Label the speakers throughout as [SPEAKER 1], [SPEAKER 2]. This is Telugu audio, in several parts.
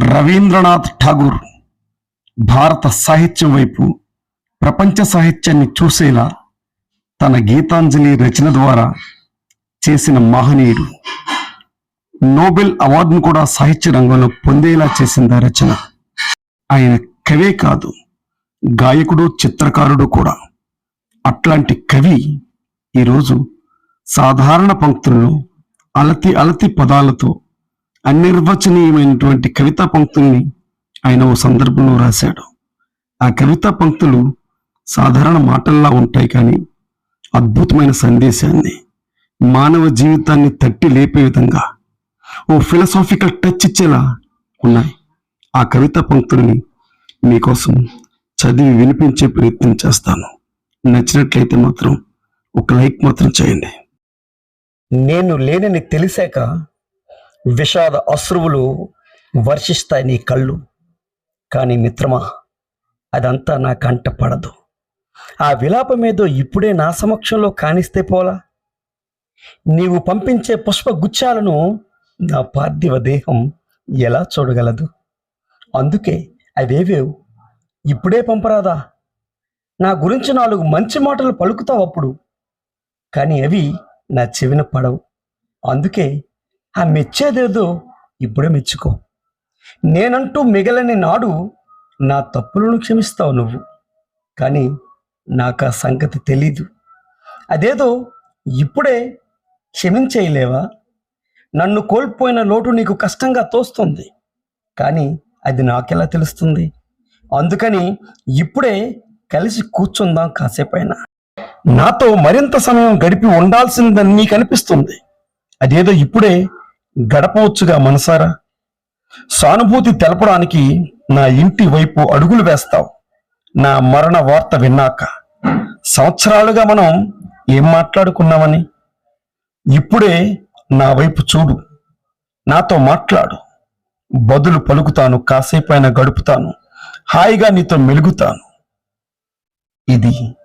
[SPEAKER 1] రవీంద్రనాథ్ ఠాగూర్ భారత సాహిత్యం వైపు ప్రపంచ సాహిత్యాన్ని చూసేలా తన గీతాంజలి రచన ద్వారా చేసిన మహనీయుడు. నోబెల్ అవార్డును కూడా సాహిత్య రంగంలో పొందేలా చేసింది ఆ రచన. ఆయన కవే కాదు గాయకుడు చిత్రకారుడు కూడా. అట్లాంటి కవి ఈరోజు సాధారణ పంక్తులను అలతి అలతి పదాలతో అనిర్వచనీయమైనటువంటి కవితా పంక్తుల్ని ఆయన ఓ సందర్భంలో రాశాడు. ఆ కవితా పంక్తులు సాధారణ మాటల్లా ఉంటాయి కానీ అద్భుతమైన సందేశాన్ని మానవ జీవితాన్ని తట్టి లేపే విధంగా ఓ ఫిలసాఫికల్ టచ్ ఇచ్చేలా ఉన్నాయి. ఆ కవితా పంక్తుల్ని మీకోసం చదివి వినిపించే ప్రయత్నం చేస్తాను. నచ్చినట్లయితే మాత్రం ఒక లైక్ మాత్రం చేయండి.
[SPEAKER 2] నేను లేనని తెలిసాక విషాద అశ్రువులు వర్షిస్తాయి నీ కళ్ళు. కానీ మిత్రమా అదంతా నా కంట పడదు. ఆ విలాపమేదో ఇప్పుడే నా సమక్షంలో కానిస్తే పోలా? నీవు పంపించే పుష్పగుచ్చాలను నా పార్థివ దేహం ఎలా చూడగలదు? అందుకే అవేవేవు? ఇప్పుడే పంపరాదా? నా గురించి నాలుగు మంచి మాటలు పలుకుతావు అప్పుడు. కానీ అవి నా చెవిన పడవు. అందుకే ఆ మెచ్చేదేదో ఇప్పుడే మెచ్చుకో. నేనంటూ మిగలని నాడు నా తప్పులను క్షమిస్తావు నువ్వు. కానీ నాకు ఆ సంగతి తెలీదు. అదేదో ఇప్పుడే క్షమించేయలేవా? నన్ను కోల్పోయిన లోటు నీకు కష్టంగా తోస్తుంది. కానీ అది నాకెలా తెలుస్తుంది? అందుకని ఇప్పుడే కలిసి కూర్చుందాం కాసేపైనా. నాతో మరింత సమయం గడిపి ఉండాల్సిందని నీకు అనిపిస్తుంది అదేదో ఇప్పుడే గడపవచ్చుగా మనసారా? సానుభూతి తెలపడానికి నా ఇంటి వైపు అడుగులు వేస్తావు. నా మరణ వార్త విన్నాక సంవత్సరాలుగా మనం ఏం మాట్లాడుకున్నామని? ఇప్పుడే నా వైపు చూడు. నాతో మాట్లాడు. బదులు పలుకుతాను కాసేపైన గడుపుతాను. హాయిగా నీతో మెలుగుతాను. ఇది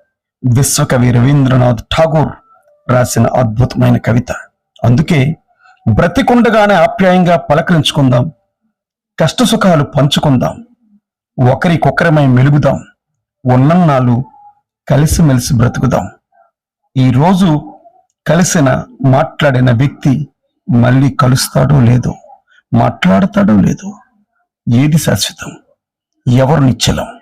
[SPEAKER 2] విశ్వకవి రవీంద్రనాథ్ ఠాగూర్ రాసిన అద్భుతమైన కవిత. అందుకే బ్రతికుండగానే ఆప్యాయంగా పలకరించుకుందాం. కష్ట సుఖాలు పంచుకుందాం. ఒకరికొకరమై మెలుగుదాం. ఉన్నన్నాళ్ళు కలిసిమెలిసి బ్రతుకుదాం. ఈరోజు కలిసిన మాట్లాడిన వ్యక్తి మళ్ళీ కలుస్తాడో లేదో మాట్లాడతాడో లేదో ఏది శాశ్వతం? ఎవరు నిశ్చలం?